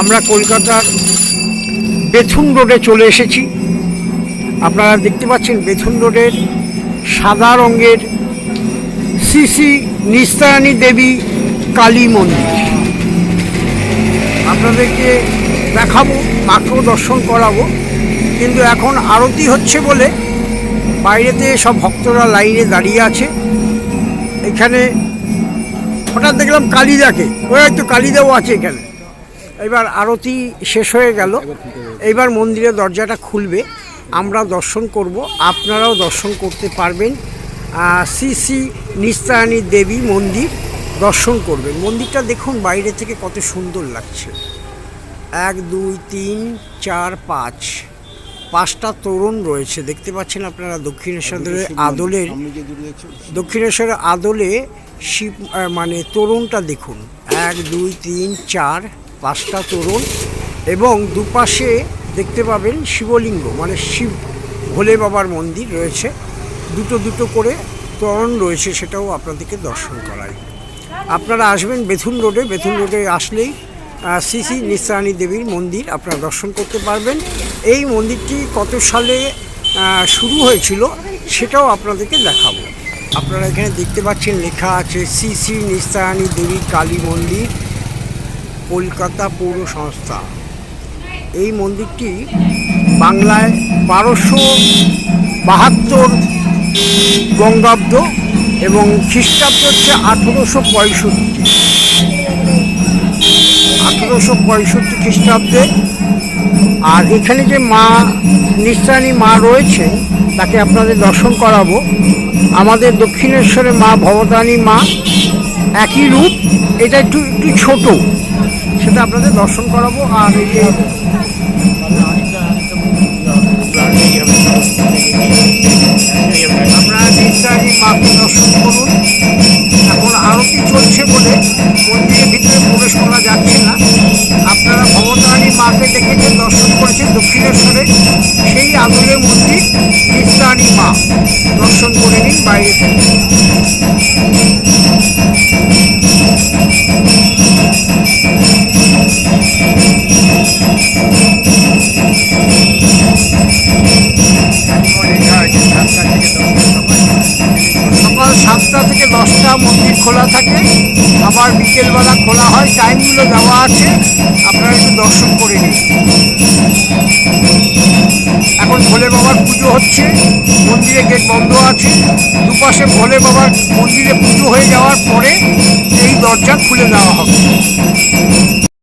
আমরা কলকাতার বেথুন রোডে চলে এসেছি। আপনারা দেখতে পাচ্ছেন বেথুন রোডের সাদা রঙের শ্রী নিস্তারানী দেবী কালী মন্দির। আপনাদেরকে দেখাবো মাকেও দর্শন করাবো, কিন্তু এখন আরতি হচ্ছে বলে বাইরেতে সব ভক্তরা লাইনে দাঁড়িয়ে আছে। এখানে হঠাৎ দেখলাম কালিদাকে। ওই হয়তো কালিদাও আছে এখানে। এবার আরতি শেষ হয়ে গেল। এবার মন্দিরের দরজাটা খুলবে। আমরা দর্শন করব। আপনারাও দর্শন করতে পারবেন। শ্রী শ্রী নিস্তারানী দেবী মন্দির দর্শন করবেন। মন্দিরটা দেখুন বাইরে থেকে কত সুন্দর লাগছে। এক দুই তিন চার পাঁচ। পাঁচটা তোরণ রয়েছে। দেখতে পাচ্ছেন আপনারা দক্ষিণেশ্বরের আদলের দক্ষিণেশ্বরের আদলে শিব মানে তোরণটা দেখুন। এক দুই তিন চার। পাঁচটা তোরণ এবং দুপাশে দেখতে পাবেন শিবলিঙ্গ মানে শিব ভোলে বাবার মন্দির রয়েছে। দুটো দুটো করে তোরণ রয়েছে সেটাও আপনাদেরকে দর্শন করাই। আপনারা আসবেন বেথুন রোডে বেথুন রোডে আসলেই শ্রী নিস্তারানী দেবীর মন্দির আপনারা দর্শন করতে পারবেন। এই মন্দিরটি কত সালে শুরু হয়েছিল সেটাও আপনাদেরকে দেখাবো। আপনারা এখানে দেখতে পাচ্ছেন লেখা আছে শ্রী শ্রী দেবী কালী মন্দির। কলকাতা পৌর সংস্থা। এই মন্দিরটি বাংলায় বারোশো বাহাত্তর বঙ্গাব্দ এবং খ্রিস্টাব্দ হচ্ছে আঠেরোশো পঁয়ষট্টি। আঠেরোশো পঁয়ষট্টি খ্রিস্টাব্দে আর এখানে যে মা নিস্তারানী মা রয়েছে, তাকে আপনাদের দর্শন করাবো। আমাদের দক্ষিণেশ্বরে মা ভবতানী মা একই রূপ, এটা একটু একটু ছোট। সেটা আপনাদের দর্শন করাবো, আর এই যে আপনারা নিস্তারানী মাকে দর্শন করুন। এখন আরতি চলছে বলে মন্দিরের ভিতরে প্রবেশ করা যাচ্ছে না। আপনারা ভবতারিণী মাকে দেখেছেন দর্শন করেছেন দক্ষিণেশ্বরে, সেই আদলের মন্দির দর্শন করে নিন বাইরে থেকে। সকাল সাতটা থেকে দশটা মন্দির খোলা থাকে। আবার বিকেলবেলা খোলা হয়, টাইমগুলো দেওয়া আছে। আপনারা একটু দর্শন করে নিন। ভোলে বাবার পুজো হচ্ছে, মন্দিরে গেট বন্ধ আছে। দুপাশে ভোলে বাবার মন্দিরে পুজো হয়ে যাওয়ার পরে এই দরজা খুলে দেওয়া হবে।